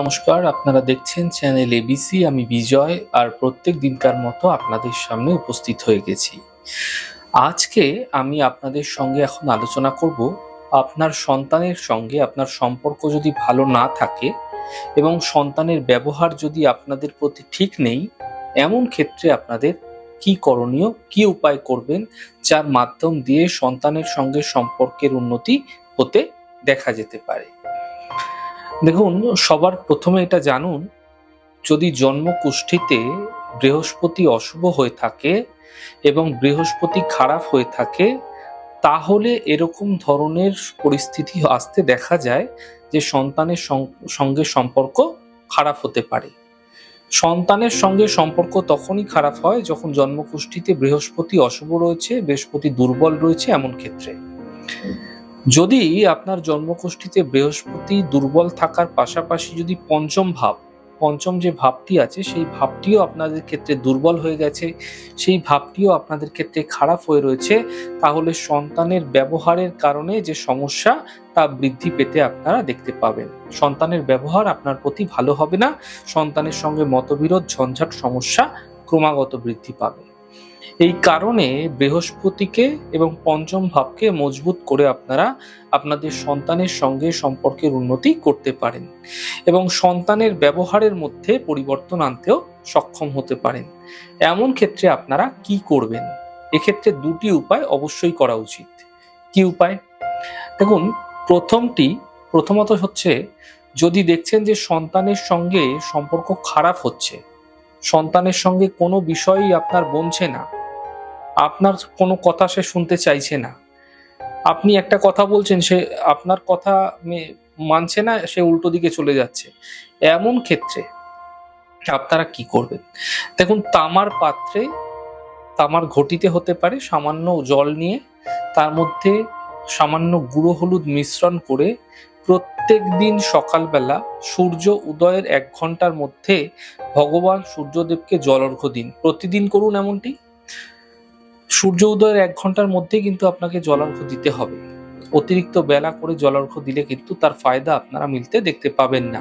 নমস্কার, আপনারা দেখছেন চ্যানেল এবিসি আমি বিজয় আর প্রত্যেক দিনকার মতো আপনাদের সামনে উপস্থিত হয়ে গেছি। আজকে আমি আপনাদের সঙ্গে এখন আলোচনা করব আপনার সন্তানের সঙ্গে আপনার সম্পর্ক যদি ভালো না থাকে এবং সন্তানের ব্যবহার যদি আপনাদের প্রতি ঠিক নেই, এমন ক্ষেত্রে আপনাদের কি করণীয়, কি উপায় করবেন যার মাধ্যম দিয়ে সন্তানের সঙ্গে সম্পর্কের উন্নতি হতে দেখা যেতে পারে। দেখুন, সবার প্রথমে এটা জানুন, যদি জন্মকুষ্ঠিতে বৃহস্পতি অশুভ হয়ে থাকে এবং বৃহস্পতি খারাপ হয়ে থাকে, তাহলে এরকম ধরনের পরিস্থিতি আসতে দেখা যায় যে সন্তানের সঙ্গে সম্পর্ক খারাপ হতে পারে। সন্তানের সঙ্গে সম্পর্ক তখনই খারাপ হয় যখন জন্মকুষ্ঠিতে বৃহস্পতি অশুভ রয়েছে, বৃহস্পতি দুর্বল রয়েছে এমন ক্ষেত্রে। যদি আপনার জন্মকুষ্ঠিতে বৃহস্পতি দুর্বল থাকার পাশাপাশি যদি পঞ্চম ভাব, পঞ্চম যে ভাবটি আছে, সেই ভাবটিও আপনাদের ক্ষেত্রে দুর্বল হয়ে গেছে, সেই ভাবটিও আপনাদের ক্ষেত্রে খারাপ হয়ে রয়েছে, তাহলে সন্তানের ব্যবহারের কারণে যে সমস্যা, তা বৃদ্ধি পেতে আপনারা দেখতে পাবেন। সন্তানের ব্যবহার আপনার প্রতি ভালো হবে না, সন্তানের সঙ্গে মতবিরোধ, ঝঞ্ঝাট সমস্যা ক্রমাগত বৃদ্ধি পাবে। এই কারণে বৃহস্পতিকে এবং পঞ্চম ভাবকে মজবুত করে আপনারা আপনাদের সন্তানের সঙ্গে সম্পর্কের উন্নতি করতে পারেন এবং সন্তানের ব্যবহারের মধ্যে পরিবর্তন আনতেও সক্ষম হতে পারেন। এমন ক্ষেত্রে আপনারা কি করবেন? এক্ষেত্রে দুটি উপায় অবশ্যই করা উচিত। কি উপায়? দেখুন, প্রথমটি, প্রথমত হচ্ছে যদি দেখছেন যে সন্তানের সঙ্গে সম্পর্ক খারাপ হচ্ছে, সন্তানের সঙ্গে কোনো বিষয়ই আপনার বনছে না আপনার কোনো কথা সে শুনতে চাইছে না। আপনি একটা কথা বলছেন, সে আপনার কথা মানছে না, সে উল্টো দিকে চলে যাচ্ছে। এমন ক্ষেত্রে আপনারা কি করবেন? দেখুন, তামার পাত্রে তামার ঘটিতে হতে পারে সামান্য জল নিয়ে, তার মধ্যে সামান্য গুঁড়ো হলুদ মিশ্রণ করে প্রত্যেক দিন সকালবেলা সূর্য উদয়ের এক ঘণ্টার মধ্যে ভগবান সূর্যদেবকে জল অর্ঘ্য দিন। প্রতিদিন করুন এমনটি। সূর্য উদয়ের এক ঘণ্টার মধ্যে কিন্তু আপনাকে জলার্ঘ্য দিতে হবে। অতিরিক্ত বেলা করে জলার্ঘ্য দিলে কিন্তু তার ফায়দা আপনারা মিলতে দেখতে পাবেন না।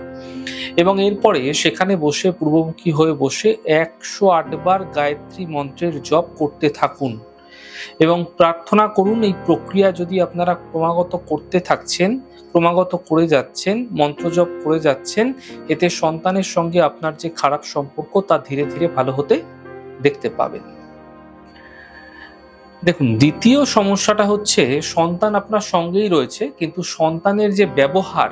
এবং এরপরে সেখানে বসে, পূর্বমুখী হয়ে বসে একশো আটবার গায়ত্রী মন্ত্রের জপ করতে থাকুন। এবং প্রার্থনা করুন, এই প্রক্রিয়া যদি আপনারা ক্রমাগত করতে থাকছেন, ক্রমাগত করে যাচ্ছেন, মন্ত্র জপ করে যাচ্ছেন, এতে সন্তানের সঙ্গে আপনার যে খারাপ সম্পর্ক তা ধীরে ধীরে ভালো হতে দেখতে পাবেন। দেখুন, দ্বিতীয় সমস্যাটা হচ্ছে সন্তান আপনার সঙ্গেই রয়েছে, কিন্তু সন্তানের যে ব্যবহার,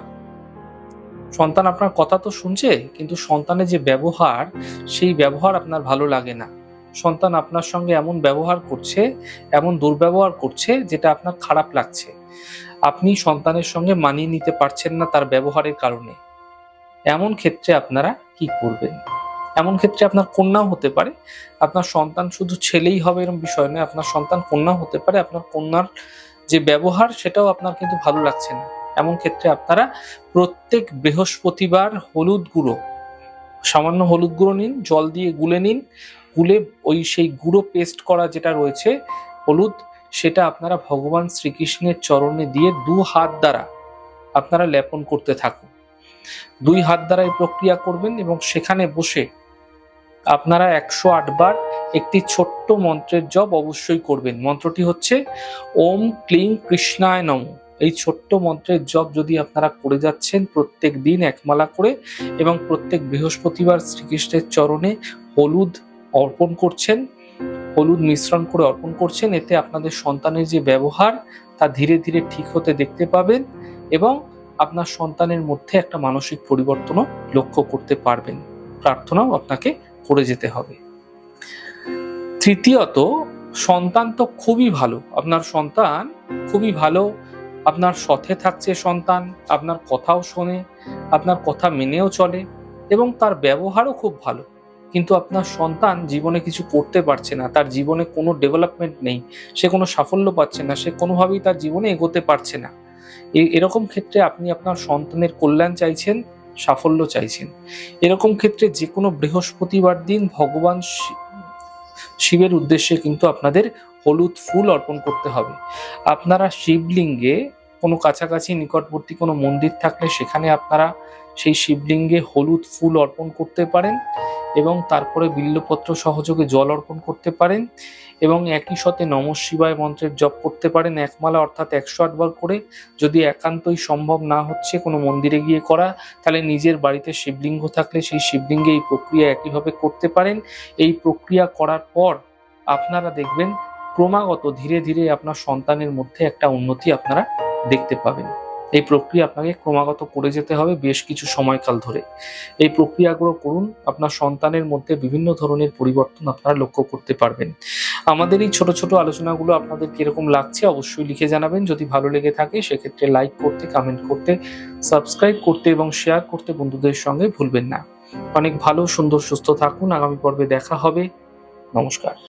সন্তান আপনার কথা তো শুনছে, কিন্তু সন্তানের যে ব্যবহার, সেই ব্যবহার আপনার ভালো লাগে না। সন্তান আপনার সঙ্গে এমন ব্যবহার করছে, এমন দুর্ব্যবহার করছে, যেটা আপনার খারাপ লাগছে। আপনি সন্তানের সঙ্গে মানিয়ে নিতে পারছেন না তার ব্যবহারের কারণে। এমন ক্ষেত্রে আপনারা কি করবেন? এমন ক্ষেত্রে আপনার কন্যাও হতে পারে। আপনার সন্তান শুধু ছেলেই হবে এরকম বিষয় নয়, আপনার সন্তান কন্যা হতে পারে। আপনার কন্যার যে ব্যবহার, সেটাও আপনার কিন্তু ভালো লাগছে না। এমন ক্ষেত্রে আপনারা প্রত্যেক বৃহস্পতিবার হলুদ গুঁড়ো, সামান্য হলুদ গুঁড়ো নিন, জল দিয়ে গুলে নিন, গুলে ওই সেই গুঁড়ো পেস্ট করা যেটা রয়েছে, হলুদ, সেটা আপনারা ভগবান শ্রীকৃষ্ণের চরণে দিয়ে দু হাত দ্বারা আপনারা লেপন করতে থাকুন। দুই হাত দ্বারা এই প্রক্রিয়া করবেন এবং সেখানে বসে আপনারা একশো আটবার একটি ছোট্ট মন্ত্রের জপ অবশ্যই করবেন। মন্ত্রটি হচ্ছে, ওম ক্লিং কৃষ্ণায় নম। এই ছোট্ট মন্ত্রের জপ যদি আপনারা করে যাচ্ছেন প্রত্যেক দিন একমালা করে এবং প্রত্যেক বৃহস্পতিবার শ্রীকৃষ্ণের চরণে হলুদ অর্পণ করছেন, হলুদ মিশ্রণ করে অর্পণ করছেন, এতে আপনাদের সন্তানের যে ব্যবহার তা ধীরে ধীরে ঠিক হতে দেখতে পাবেন এবং আপনার সন্তানের মধ্যে একটা মানসিক পরিবর্তনও লক্ষ্য করতে পারবেন। প্রার্থনাও আপনাকে করে যেতে হবে। তৃতীয়ত, সন্তান তো খুবই ভালো। আপনার সন্তান খুবই ভালো। আপনার সাথে থাকছে সন্তান, আপনার কথাও শোনে, আপনার কথা মেনেও চলে এবং তার ব্যবহারও খুব ভালো। কিন্তু আপনার সন্তান জীবনে কিছু করতে পারছে না, তার জীবনে কোনো ডেভেলপমেন্ট নেই, সে কোনো সাফল্য পাচ্ছে না, সে কোনোভাবেই তার জীবনে এগোতে পারছে না। এরকম ক্ষেত্রে আপনি আপনার সন্তানের কল্যাণ চাইছেন সাফল্য চাইছেন। এরকম ক্ষেত্রে যে কোনো বৃহস্পতিবার দিন ভগবান শিবের উদ্দেশ্যে কিন্তু আপনাদের হলুদ ফুল অর্পণ করতে হবে। আপনারা শিবলিঙ্গে কোনো কাছাকাছি নিকটবর্তী কোনো মন্দির থাকলে সেখানে আপনারা সেই শিবলিঙ্গে হলুদ ফুল অর্পণ করতে পারেন এবং তারপরে বিল্লপত্র সহযোগে জল অর্পণ করতে পারেন এবং একই সাথে নম শিবায় মন্ত্রের জপ করতে পারেন একমালা অর্থাৎ একশো আটবার করে। যদি একান্তই সম্ভব না হচ্ছে কোনো মন্দিরে গিয়ে করা, তাহলে নিজের বাড়িতে শিবলিঙ্গ থাকলে সেই শিবলিঙ্গে এই প্রক্রিয়া একইভাবে করতে পারেন। এই প্রক্রিয়া করার পর আপনারা দেখবেন ক্রমাগত ধীরে ধীরে আপনার সন্তানের মধ্যে একটা উন্নতি আপনারা দেখতে পাবেন। এই প্রক্রিয়া আপনাকে ক্রমাগত করে যেতে হবে বেশ কিছু সময়কাল ধরে। এই প্রক্রিয়াগুলো করুন, আপনার সন্তানের মধ্যে বিভিন্ন ধরনের পরিবর্তন আপনারা লক্ষ্য করতে পারবেন। আমাদের এই ছোট ছোট আলোচনাগুলো আপনাদের কীরকম লাগছে অবশ্যই লিখে জানাবেন। যদি ভালো লেগে থাকে, সেক্ষেত্রে লাইক করতে কমেন্ট করতে সাবস্ক্রাইব করতে এবং শেয়ার করতে বন্ধুদের সঙ্গে ভুলবেন না। অনেক ভালো, সুন্দর, সুস্থ থাকুন। আগামী পর্বে দেখা হবে। নমস্কার।